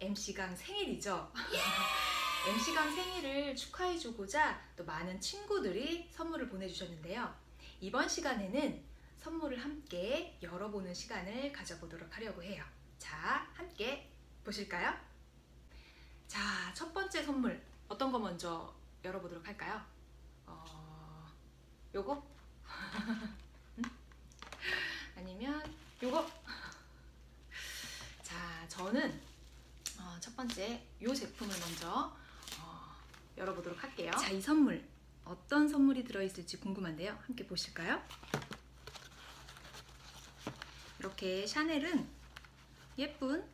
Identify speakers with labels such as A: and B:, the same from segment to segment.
A: MC 강 생일이죠. MC 강 생일을 축하해 주고자 또 많은 친구들이 선물을 보내 주셨는데요. 이번 시간에는 선물을 함께 열어보는 시간을 가져보도록 하려고 해요. 자, 함께 보실까요? 자, 첫 번째 선물 어떤 거 먼저 열어보도록 할까요? 어, 요거? 음? 아니면 요거? 자, 저는 어, 첫 번째 요 제품을 먼저 어, 열어보도록 할게요. 자, 이 선물 어떤 선물이 들어있을지 궁금한데요. 함께 보실까요? 이렇게 샤넬은 예쁜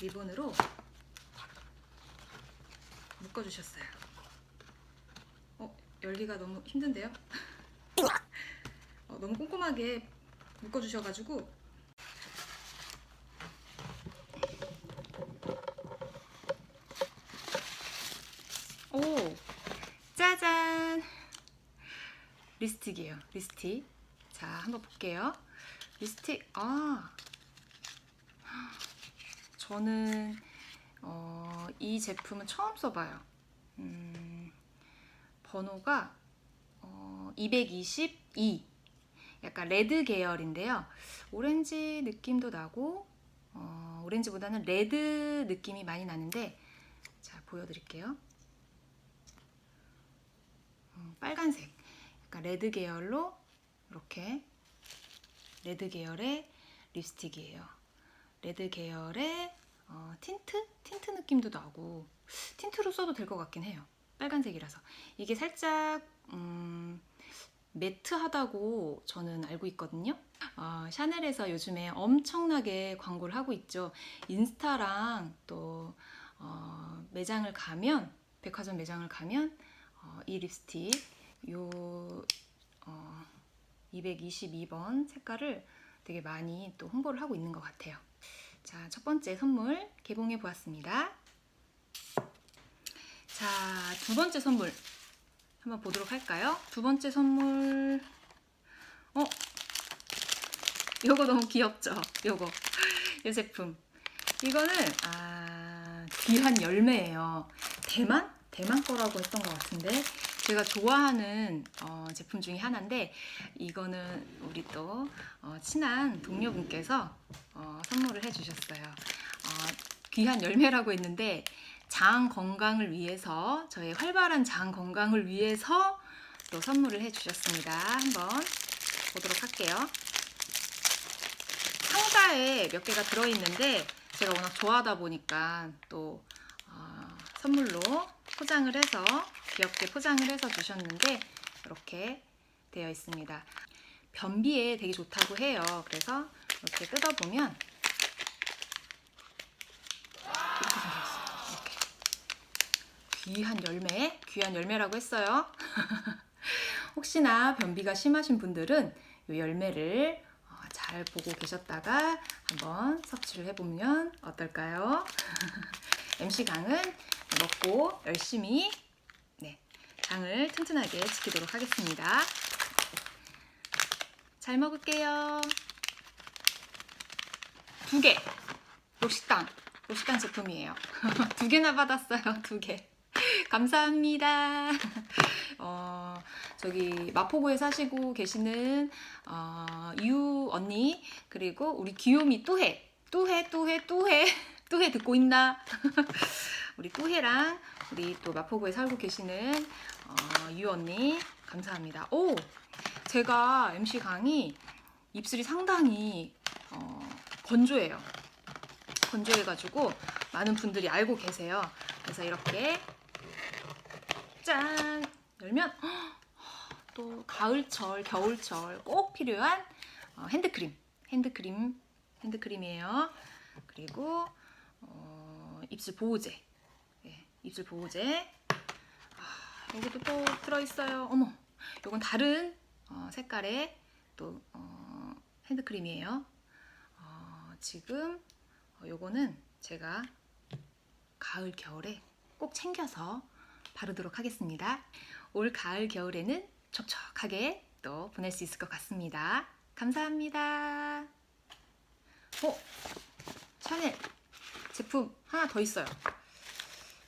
A: 리본으로 묶어주셨어요. 어, 열기가 너무 힘든데요? 어, 너무 꼼꼼하게 묶어주셔가지고 오 짜잔 립스틱이에요. 립스틱. 자 한번 볼게요. 립스틱. 아. 저는 어, 이 제품은 처음 써봐요. 음, 번호가 어, 222 약간 레드 계열인데요. 오렌지 느낌도 나고 어, 오렌지보다는 레드 느낌이 많이 나는데 자 보여드릴게요. 음, 빨간색 약간 레드 계열로 이렇게 레드 계열의 립스틱이에요. 레드 계열의 어, 틴트? 틴트 느낌도 나고 틴트로 써도 될 것 같긴 해요. 빨간색이라서. 이게 살짝 음, 매트하다고 저는 알고 있거든요. 어, 샤넬에서 요즘에 엄청나게 광고를 하고 있죠. 인스타랑 또 어, 매장을 가면 백화점 매장을 가면 어, 이 립스틱 요 어, 222번 색깔을 되게 많이 또 홍보를 하고 있는 것 같아요. 자, 첫 번째 선물 개봉해 보았습니다. 자, 두 번째 선물 한번 보도록 할까요? 두 번째 선물 어? 요거 너무 귀엽죠? 요거 이 제품 이거는 아 귀한 열매예요. 대만? 대만 거라고 했던 것 같은데 제가 좋아하는 어, 제품 중에 하나인데 이거는 우리 또 어, 친한 동료분께서 어, 선물을 해주셨어요. 어, 귀한 열매라고 했는데 장 건강을 위해서 저의 활발한 장 건강을 위해서 또 선물을 해주셨습니다. 한번 보도록 할게요. 상자에 몇 개가 들어있는데 제가 워낙 좋아하다 보니까 또 어, 선물로 포장을 해서 귀엽게 포장을 해서 주셨는데 이렇게 되어 있습니다. 변비에 되게 좋다고 해요. 그래서 이렇게 뜯어보면 이렇게 생겼어요. 이렇게 귀한 열매, 귀한 열매라고 했어요. 혹시나 변비가 심하신 분들은 이 열매를 어, 잘 보고 계셨다가 한번 섭취를 해보면 어떨까요? MC 강은 먹고 열심히 네, 장을 튼튼하게 지키도록 하겠습니다. 잘 먹을게요. 두 개. 로식당. 로식당 제품이에요. 두 개나 받았어요. 두 개. 감사합니다. 어, 저기 마포구에 사시고 계시는 어, 유 언니 그리고 우리 귀요미 또해 또해 또해 또해 또해 듣고 있나? 우리 또해랑 우리 또 마포구에 살고 계시는 어, 유 언니 감사합니다. 오 제가 MC 강이 입술이 상당히 어, 건조해요. 건조해가지고 많은 분들이 알고 계세요. 그래서 이렇게 짠 열면 또 가을철, 겨울철 꼭 필요한 어, 핸드크림, 핸드크림, 핸드크림이에요. 그리고 어, 입술 보호제, 예, 입술 보호제. 아, 여기도 또 들어있어요. 어머, 이건 다른 어, 색깔의 또 어, 핸드크림이에요. 어, 지금 어, 요거는 제가 가을 겨울에 꼭 챙겨서 바르도록 하겠습니다. 올 가을 겨울에는 촉촉하게 또 보낼 수 있을 것 같습니다. 감사합니다. 어? 샤넬 제품 하나 더 있어요.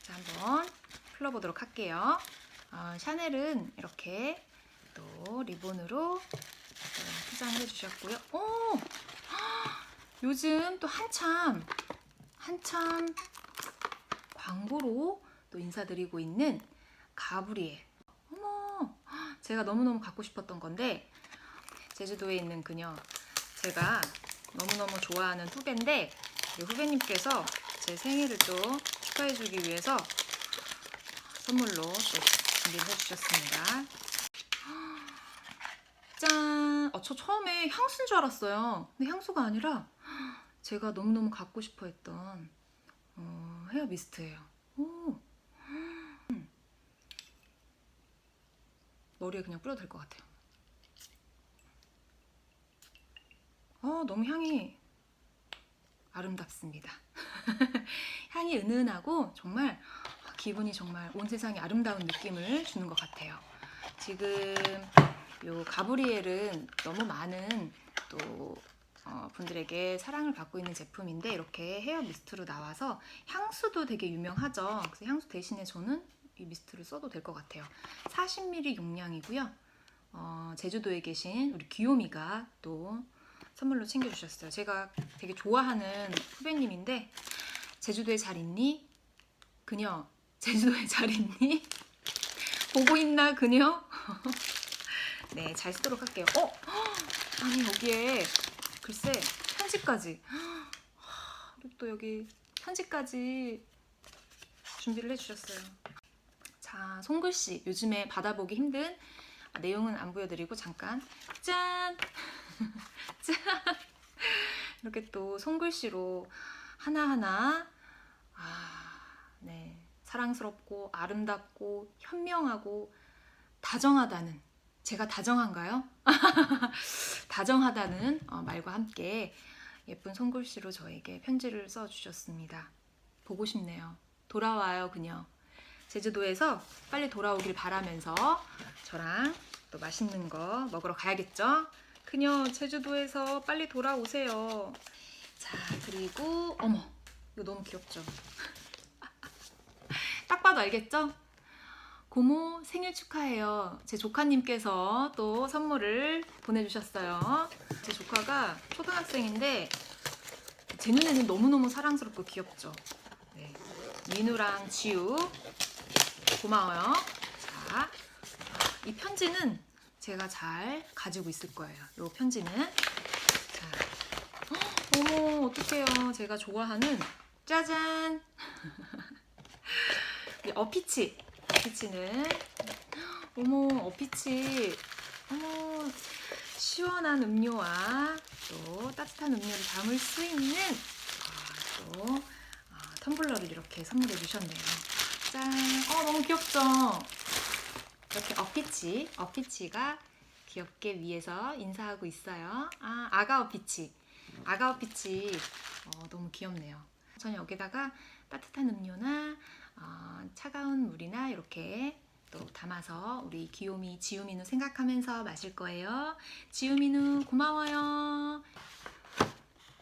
A: 자, 한번 풀러보도록 할게요. 어, 샤넬은 이렇게 또 리본으로 또 포장을 해주셨고요. 오! 요즘 또 한참 한참 광고로 또 인사드리고 있는 가브리엘. 어머, 제가 너무너무 갖고 싶었던 건데 제주도에 있는 그녀 제가 너무너무 좋아하는 후배인데 이 후배님께서 제 생일을 또 축하해주기 위해서 선물로 또 준비를 해주셨습니다. 짠! 어, 저 처음에 향수인 줄 알았어요. 근데 향수가 아니라 제가 너무너무 갖고 싶어 했던 어, 헤어 미스트예요. 오. 음. 머리에 그냥 뿌려도 될 것 같아요. 어, 너무 향이 아름답습니다. 향이 은은하고 정말 기분이 정말 온 세상이 아름다운 느낌을 주는 것 같아요. 지금 요 가브리엘은 너무 많은 또 어, 분들에게 사랑을 받고 있는 제품인데 이렇게 헤어 미스트로 나와서 향수도 되게 유명하죠. 그래서 향수 대신에 저는 이 미스트를 써도 될 것 같아요. 40ml 용량이고요. 어, 제주도에 계신 우리 귀요미가 또 선물로 챙겨주셨어요. 제가 되게 좋아하는 후배님인데 제주도에 잘 있니? 그녀 제주도에 잘 있니? 보고 있나 그녀? 네, 잘 쓰도록 할게요. 어? 아니 여기에 글쎄 편지까지. 또 여기 편지까지 준비를 해주셨어요. 자, 손글씨 요즘에 받아보기 힘든 아, 내용은 안 보여드리고 잠깐 짠, 짠 이렇게 또 손글씨로 하나하나 아, 네 사랑스럽고 아름답고 현명하고 다정하다는 제가 다정한가요? 다정하다는 어, 말과 함께 예쁜 손글씨로 저에게 편지를 써 주셨습니다. 보고 싶네요. 돌아와요, 그녀. 제주도에서 빨리 돌아오길 바라면서 저랑 또 맛있는 거 먹으러 가야겠죠? 그녀, 제주도에서 빨리 돌아오세요. 자, 그리고, 어머, 이거 너무 귀엽죠? 딱 봐도 알겠죠? 고모 생일 축하해요. 제 조카님께서 또 선물을 보내주셨어요. 제 조카가 초등학생인데 제 눈에는 너무너무 사랑스럽고 귀엽죠. 네. 민우랑 지우 고마워요. 자, 이 편지는 제가 잘 가지고 있을 거예요. 이 편지는 자, 헉, 어머 어떡해요. 제가 좋아하는 짜잔 이 어피치 어피치는 어머 어피치 어머 시원한 음료와 또 따뜻한 음료를 담을 수 있는 아, 또 아, 텀블러를 이렇게 선물해 주셨네요. 짠! 어 너무 귀엽죠? 이렇게 어피치 어피치가 귀엽게 위에서 인사하고 있어요. 아 아가 어피치 아가 어피치 어, 너무 귀엽네요. 저는 여기다가 따뜻한 음료나 어, 차가운 물이나 이렇게 또 담아서 우리 귀요미 지우미누 생각하면서 마실 거예요. 지우미누 고마워요.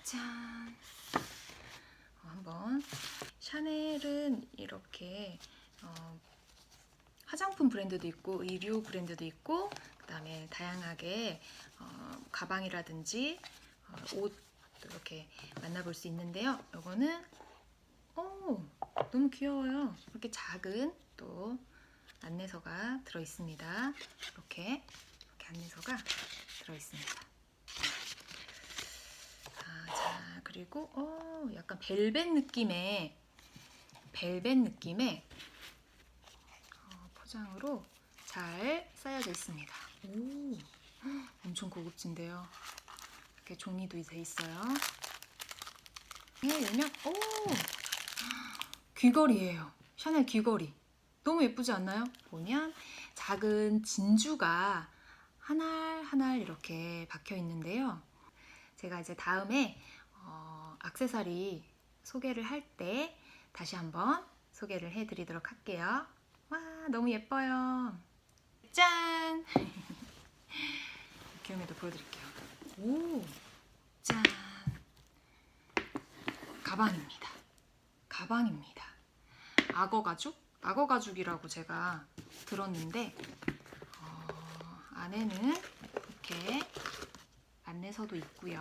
A: 짠. 어, 한번 샤넬은 이렇게 어, 화장품 브랜드도 있고 의류 브랜드도 있고 그다음에 다양하게 어, 가방이라든지 어, 옷 이렇게 만나볼 수 있는데요. 이거는 오 너무 귀여워요. 이렇게 작은 또 안내서가 들어 있습니다. 이렇게 이렇게 안내서가 들어 있습니다. 아, 자 그리고 어 약간 벨벳 느낌의 벨벳 느낌의 어, 포장으로 잘 쌓여져 있습니다. 오 엄청 고급진데요. 이렇게 종이도 돼 있어요. 예, 열면 오 귀걸이에요. 샤넬 귀걸이. 너무 예쁘지 않나요? 보면 작은 진주가 하나 하나 이렇게 박혀 있는데요. 제가 이제 다음에 어, 악세사리 소개를 할 때 다시 한번 소개를 해드리도록 할게요. 와 너무 예뻐요. 짠! 귀요미도 보여드릴게요. 오, 짠! 가방입니다. 가방입니다. 악어 가죽? 악어 가죽이라고 제가 들었는데 어, 안에는 이렇게 안내서도 있고요.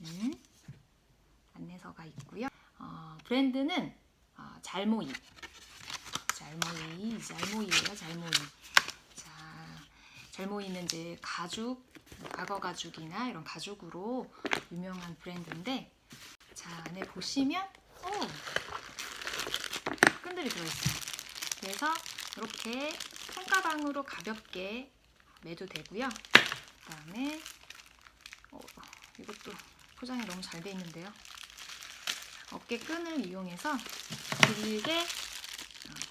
A: 음, 안내서가 있고요. 어, 브랜드는 어, 잘모이. 잘모이, 잘모이예요, 잘모이. 자, 잘모이는 이제 가죽, 악어 가죽이나 이런 가죽으로 유명한 브랜드인데, 자 안에 보시면 오 끈들이 들어있어요. 그래서 이렇게 손가방으로 가볍게 매도 되고요. 그다음에 어, 이것도 포장이 너무 잘 돼 있는데요. 어깨 끈을 이용해서 길게 어,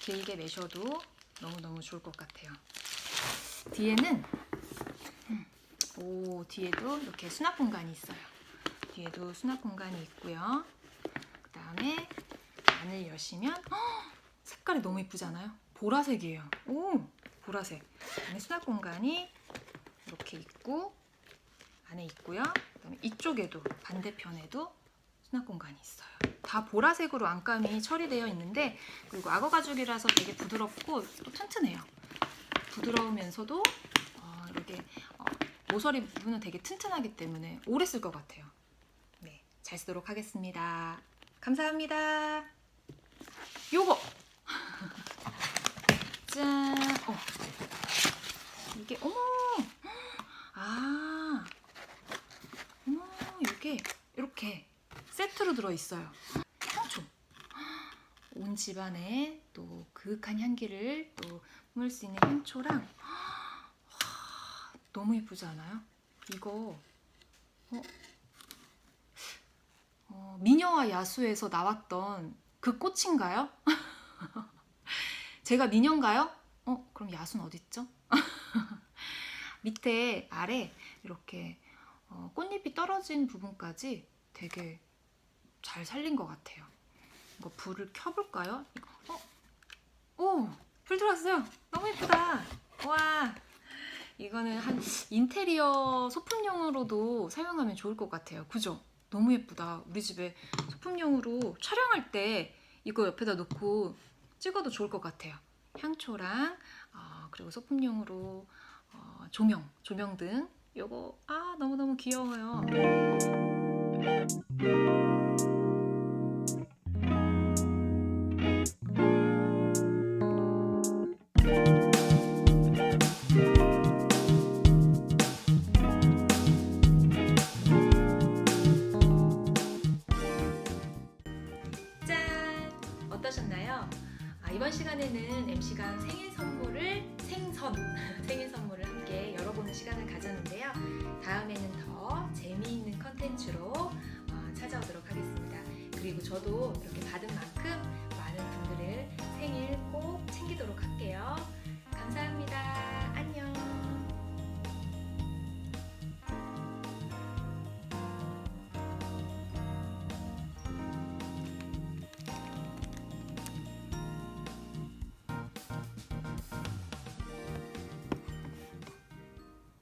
A: 길게 매셔도 너무너무 좋을 것 같아요. 뒤에는 음, 오 뒤에도 이렇게 수납 공간이 있어요. 뒤에도 수납 공간이 있고요. 그 다음에 안을 여시면 헉, 색깔이 너무 예쁘잖아요. 보라색이에요. 오 보라색. 안에 수납 공간이 이렇게 있고 안에 있고요. 그다음에 이쪽에도 반대편에도 수납 공간이 있어요. 다 보라색으로 안감이 처리되어 있는데 그리고 악어 가죽이라서 되게 부드럽고 또 튼튼해요. 부드러우면서도 어, 이렇게 어, 모서리 부분은 되게 튼튼하기 때문에 오래 쓸 것 같아요. 네, 잘 쓰도록 하겠습니다. 감사합니다. 요거 짠. 어. 이게 어머. 아. 어머, 이게 이렇게 세트로 들어 있어요. 향초. 온 집안에 또 그윽한 향기를 또 품을 수 있는 향초랑 와, 너무 예쁘지 않아요? 이거 어? 어, 미녀와 야수에서 나왔던 그 꽃인가요? 제가 미녀인가요? 어, 그럼 야수는 어딨죠? 밑에 아래 이렇게 어, 꽃잎이 떨어진 부분까지 되게 잘 살린 것 같아요. 이거 불을 켜볼까요? 어? 오! 불 들어왔어요! 너무 예쁘다! 와! 이거는 한 인테리어 소품용으로도 사용하면 좋을 것 같아요. 그죠? 너무 예쁘다. 우리 집에 소품용으로 촬영할 때 이거 옆에다 놓고 찍어도 좋을 것 같아요. 향초랑 어, 그리고 소품용으로 어, 조명, 조명 등 요거 아 너무너무 귀여워요. 저도 이렇게 받은 만큼 많은 분들을 생일 꼭 챙기도록 할게요. 감사합니다.